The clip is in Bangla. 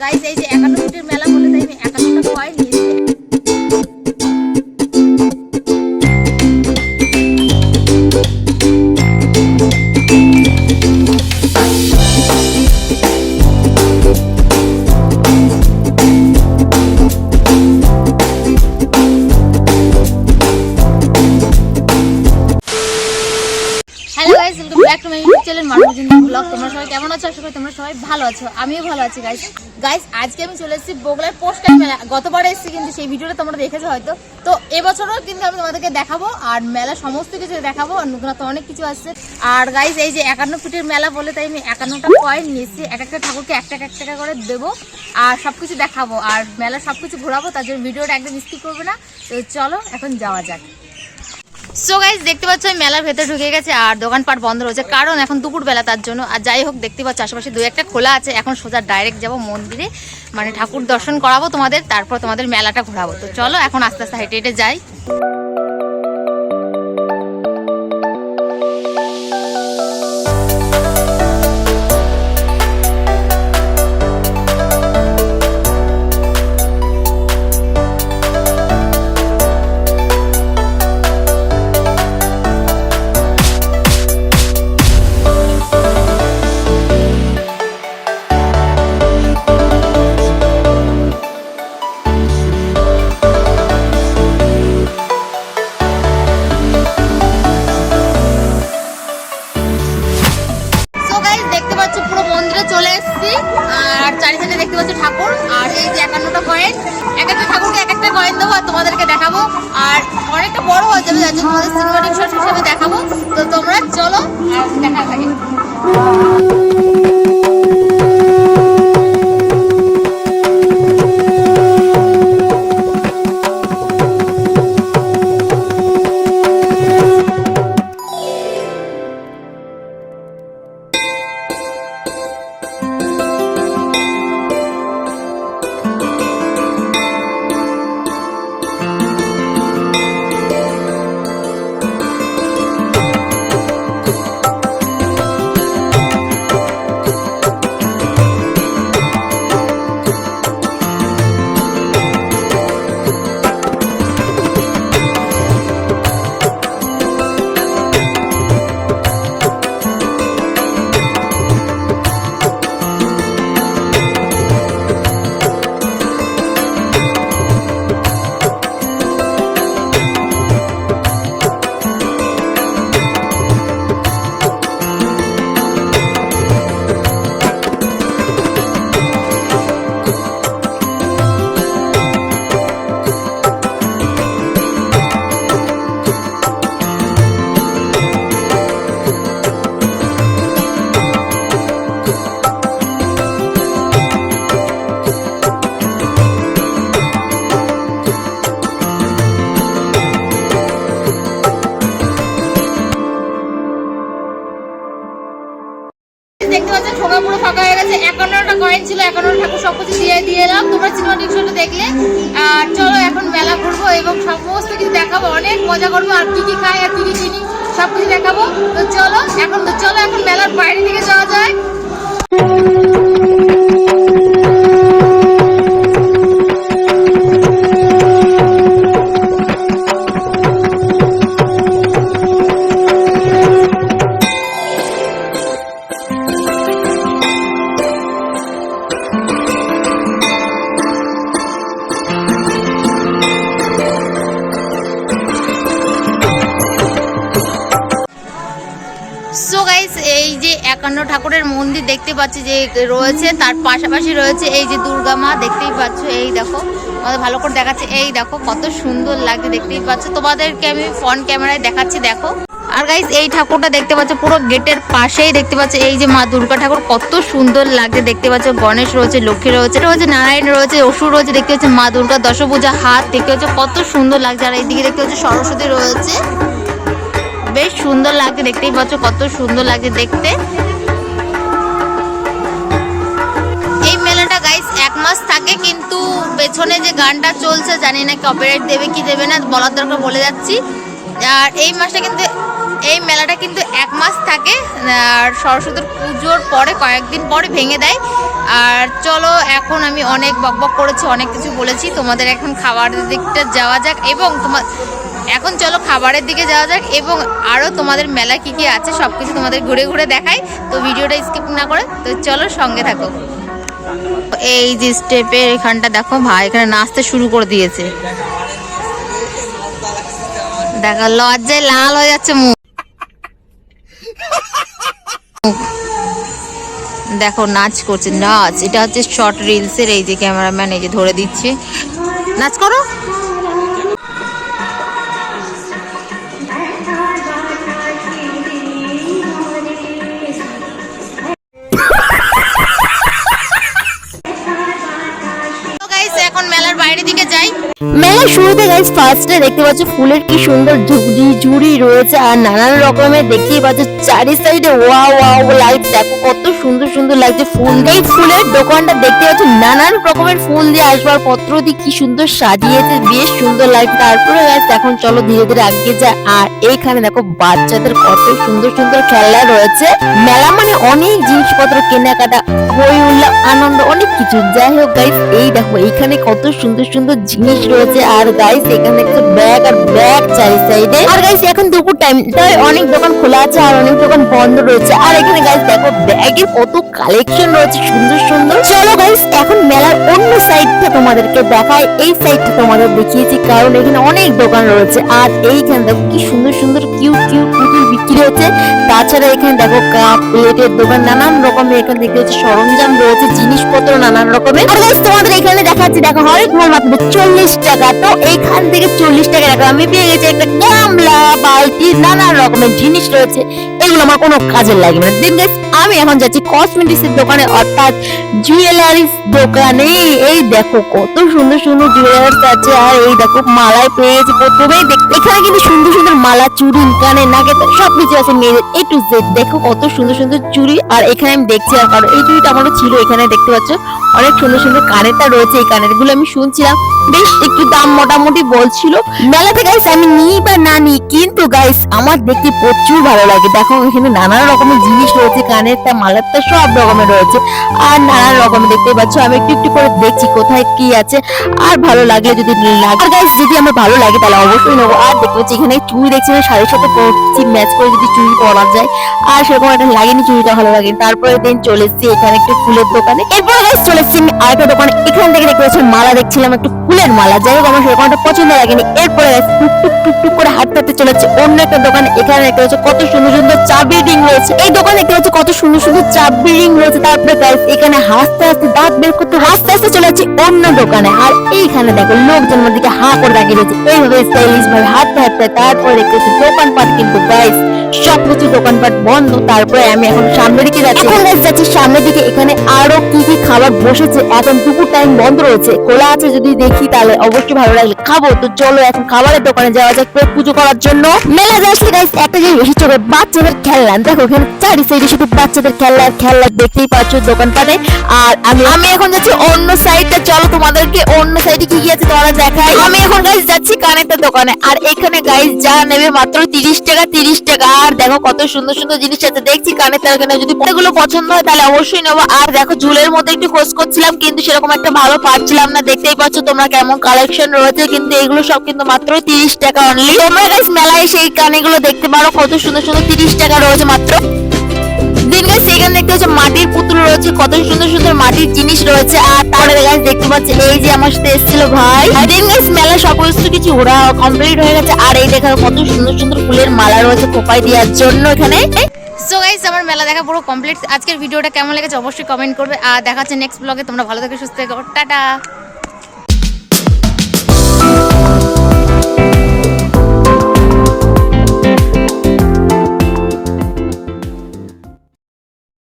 গাইস এই যে সবাই কেমন আছো? তোমরা সবাই ভালো আছো। আমিও ভালো আছি আজকে আমি চলে এসেছি পোস্টার মেলা। গতবার এসেছি কিন্তু সেই তোমরা দেখেছ হয়তো। তো এবছরও কিন্তু আমি তোমাদেরকে দেখাবো আর মেলা সমস্ত কিছু দেখাবো আর অনেক কিছু আর এই যে একান্ন মেলা বলে তাই আমি একান্নটা কয়েন এক একটা ঠাকুরকে করে দেবো আর দেখাবো। আর মেলা ঘোরাবো, তার জন্য ভিডিওটা একদম স্কিপ করবে না। তো চলো, এখন যাওয়া যাক। সো গাইজ দেখতে পাচ্ছ আমি মেলার ভেতরে ঢুকে গেছে আর দোকানপাট বন্ধ রয়েছে। কারণ এখন দুপুরবেলা তার জন্য, আর যাই হোক, দেখতে পাচ্ছ, আশেপাশে দু একটা খোলা আছে। এখন সোজা ডাইরেক্ট যাব মন্দিরে মানে ঠাকুর দর্শন করাবো তোমাদের, তারপর তোমাদের মেলাটা ঘোরাবো। তো চলো, এখন আস্তে আস্তে হেঁটে হেঁটে যাই। কয়েন এক একটা ঠাকুরকে এক একটা কয়েন দেবো আর তোমাদেরকে দেখাবো। আর অনেকটা বড় হয়ে যাবে, যার জন্য তোমাদের সিনেমাটিক শট হিসেবে দেখাবো। তো তোমরা চলো, আর দেখা থাকে এবং সমস্ত কিছু দেখাবো। অনেক মজা করব আর কি কি খাই আর কি কি কিনি সব কিছু দেখাবো। তো চলো, এখন তো চলো, এখন মেলার বাইরে থেকে যাওয়া যায়। গাইস এই যে একান্ন ঠাকুরের মন্দির দেখতে পাচ্ছি যে রয়েছে, তার পাশাপাশি রয়েছে এই যে দুর্গা মা, দেখতেই পাচ্ছ, এই দেখো, তোমাদের ভালো করে দেখাচ্ছে, এই দেখো, কত সুন্দর লাগছে, দেখতেই পাচ্ছ। তোমাদেরকে আমি ফ্রন্ট ক্যামেরায় দেখাচ্ছি, দেখো। আর গাইস এই ঠাকুরটা দেখতে পাচ্ছ, পুরো গেটের পাশেই দেখতে পাচ্ছ, এই যে মা দুর্গা ঠাকুর, কত সুন্দর লাগছে, দেখতে পাচ্ছ, গণেশ রয়েছে, লক্ষ্মী রয়েছে রয়েছে, নারায়ণ রয়েছে, অসুর রয়েছে, দেখতে পাচ্ছ, মা দুর্গা দশভূজা হাত, দেখতে পাচ্ছ, কত সুন্দর লাগছে, আর এইদিকে দেখতে পাচ্ছ, সরস্বতী রয়েছে। বেশ সুন্দর লাগছে, দেখতেই পাচ্ছ কত সুন্দর লাগছে দেখতে। এই মেলাটা গাইস এক মাস থাকে, কিন্তু পেছনে যে গানটা চলছে, জানি না কপিরাইট দেবে কি দেবে না, বলার দরকার বলে যাচ্ছি। আর এই মাসটা কিন্তু, এই মেলাটা কিন্তু এক মাস থাকে, আর সরস্বতীর পুজোর পরে, কয়েকদিন পরে ভেঙে দেয়। আর চলো, এখন আমি অনেক বকবক করেছি, অনেক কিছু বলেছি, তোমাদের এখন খাবারের দিকটা যাওয়া যাক, এবং তোমার এখন চলো খাবারের দিকে যাওয়া যাক এবং আরও তোমাদের মেলা কি কি আছে সব কিছু তোমাদের ঘুরে ঘুরে দেখাই। তো ভিডিওটা স্কিপ না করে, তো চলো সঙ্গে থাকো। এই যে স্টেপের এখানটা দেখো ভাই, এখানে নাচতে শুরু করে দিয়েছে। দেখো, লজ্জায় লাল হয়ে যাচ্ছে মুখ। দেখো, নাচ করছে, নাচ। এটা হচ্ছে শর্ট রিলসের এই যে ক্যামেরাম্যান এই যে ধরে দিচ্ছে। নাচ করো। শুরুতে গাইস ফার্স্টে দেখতে পাচ্ছ ফুলের কি সুন্দর ঝুড়ি ঝুড়ি রয়েছে আর নানান রকমের দেখতেই পাচ্ছ চারি সাইডে ওয়াও ওয়াও লাইট দেখো কত সুন্দর সুন্দর লাগছে ফুল। এই ফুলের দোকানটা দেখতে পাচ্ছ, নানান রকমের ফুল দিয়ে আসবাবপত্র দিয়ে কি সুন্দর সাজিয়েছে, বেশ সুন্দর লাগছে তারপরে গাইস এখন চলো ধীরে ধীরে আগে যা আর এইখানে দেখো বাচ্চাদের কত সুন্দর সুন্দর খেলনা রয়েছে। মেলা মানে অনেক জিনিসপত্র, কেনাকাটা হই উল্লাস, আনন্দ, অনেক কিছু। যাই হোক গাইস এই দেখো, এইখানে কত সুন্দর সুন্দর জিনিস রয়েছে। আর গাইস এখানে একটা ব্যাগ আর ব্যাগ চারি সাইডে আর গাইস এখন দুপুর টাইম তাই অনেক দোকান খোলা আছে আর অনেক দোকান বন্ধ রয়েছে। আর এখানে গাইস দেখো ব্যাগের কত কালেকশন রয়েছে, সুন্দর সুন্দর। চলো গাইস এখন মেলার অন্য সাইডটা তোমাদেরকে দেখায় এই সাইডটা তোমাদের দেখিয়েছি, কারণ এখানে অনেক দোকান রয়েছে। আর এইখানে দেখো কি সুন্দর সুন্দর কিউট কিউট পুতুল বিক্রি হচ্ছে। তাছাড়া এখানে দেখো কাপ, প্লেটের দোকান, নানান রকমের এখানে দেখতে হচ্ছে। সরঞ্জাম রয়েছে, জিনিসপত্র নানান রকমের। তোমাদের এখানে দেখাচ্ছি, দেখো হরেক মাল মাত্র চল্লিশ টাকা। তো এইখান থেকে চল্লিশ টাকা দেখো আমি পেয়ে গেছি একটা গামলা, বালতি, নানান রকমের জিনিস রয়েছে। এগুলো আমার কোনো কাজে লাগবে না। দিন guys, আমি এখন যাচ্ছি কসমেটিক্স এর দোকানে অর্থাৎ জুয়েলারিস দোকানে। এই দেখো কত সুন্দর সুন্দর জুয়েলারিস আছে আর এই দেখো মালায় পেয়ে গেছি প্রথমেই এখানে কিন্তু সুন্দর সুন্দর মালা চুড়ি কানে নাকে সবকিছু আছে মেয়েদের এ টু জেড দেখো কত সুন্দর সুন্দর চুড়ি আর এখানে আমি দেখছি আর কারণ এই চুড়িটা আমারও ছিল এখানে দেখতে পাচ্ছ? অনেক সুন্দর সুন্দর কানেরটা রয়েছে এই কানেরগুলো আমি শুনছিলাম। বেশ একটু দাম মোটামুটি বলছিল। মেলাতে গাইস আমি নিই বা না নিই কিন্তু গাইস আমার দেখতে প্রচুর ভালো লাগে। দেখো এখানে নানা রকমের জিনিস রয়েছে কানেরটা মালারটা সব রকমের রয়েছে। আর নানান রকমের দেখতে পাচ্ছ, আমি একটু একটু করে দেখছি কোথায় কি আছে। আর ভালো লাগলে যদি লাগে গাইস যদি আমার ভালো লাগে, তাহলে অবশ্যই নেব। আর দেখতে পাচ্ছি, এখানে চুড়ি দেখছি, আমি শাড়ির সাথে পরছি ম্যাচ করে যদি চুড়ি পরা যায়। আর সেরকম একটা লাগেনি চুড়িটা, ভালো লাগে তারপরে দিন চলে এসেছি, এখানে একটু ফুলের দোকানে। এরপর গাইস চলে এসেছি আমি আরেকটা দোকানে। এখান থেকে দেখতে পাচ্ছি, মালা দেখছিলাম, একটু ফুলের মালা। যাই হোক, আমার সেরকম একটা পছন্দ লাগেনি। এরপরে guys টুক টুক টুক টুক করে হাঁটতে হাঁটতে চলেছে অন্য একটা দোকানে। এখানে দেখতে পাচ্ছি, কত সুন্দর সুন্দর চাবি রিং রয়েছে। এই দোকানে পাচ্ছি কত সুন্দর সুন্দর চাবি রিং রয়েছে। তারপরে গাইস এখানে হাসতে হাসতে দাঁত বের করতে হাসতে হাসতে চলে যাচ্ছি অন্য দোকানে। আর এইখানে দেখো লোকজন দিকে হা করে দাঁড়িয়ে রয়েছে। এইভাবে স্টাইলিশ ভাবে হাঁটতে হাঁটতে তারপরে পাচ্ছি দোকানপাট কিন্তু গাইস দোকানপাট বন্ধ। তারপরে আমি এখন সামনের দিকে যাচ্ছি। এখন guys, যাচ্ছি সামনের দিকে। এখানে আরও কি কি খাবার বসেছে? এখন দুপুর টাইম বন্ধ রয়েছে। খোলা আছে যদি দেখি তাহলে অবশ্যই ভালো লাগলে খাব। তো চলো এখন খাবারের দোকানে যাওয়া যাক। পুজো করার জন্য। মেলা আসলে গাইস একটা জিনিস বেশি বাচ্চাদের খেলনা দেখো এখানে চারি সাইডে শুধু বাচ্চাদের খেলনা আর খেলনা দেখতেই পাচ্ছ দোকানপাটে। আর আমি আমি এখন যাচ্ছি অন্য সাইডটা চলো তোমাদেরকে অন্য সাইডে কি কি আছে তোমরা দেখাই। আমি এখন গাইস যাচ্ছি কানেক্টের দোকানে। আর এখানে গাইস যা নেবে মাত্র তিরিশ টাকা তিরিশ টাকা। আর দেখো কত সুন্দর সুন্দর জিনিস আছে। দেখছি কানের তার এখানে যদি এগুলো পছন্দ হয় তাহলে অবশ্যই নেব। আর দেখো ঝুলের মধ্যে একটু খোঁজ করছিলাম, কিন্তু সেরকম একটা ভালো পাচ্ছিলাম না। দেখতেই পাচ্ছ তোমরা কেমন কালেকশন রয়েছে, কিন্তু এগুলো সব কিন্তু মাত্র তিরিশ টাকা অনলি তোমরা গাইস মেলায় সেই কানেগুলো দেখতে পারো। কত সুন্দর সুন্দর তিরিশ টাকা রয়েছে মাত্র। দেখতে হচ্ছে মাটির পুতুল রয়েছে, কত সুন্দর সুন্দর মাটির জিনিস রয়েছে। আর তারপরে গাছ দেখতে পাচ্ছি, এই যে আমার সাথে এসেছিল ভাই। দিন মেলা সমস্ত কিছু ওরা কমপ্লিট হয়ে গেছে। আর এই দেখা কত সুন্দর সুন্দর ফুলের মালা রয়েছে খোপায় দেওয়ার জন্য এখানে। সো গাইস আমার মেলা দেখা পুরো কমপ্লিট আজকের ভিডিওটা কেমন লেগেছে অবশ্যই কমেন্ট করবে। আর দেখা হচ্ছে নেক্সট ব্লগে তোমরা ভালো থেকে, সুস্থ থেকো। টাটা!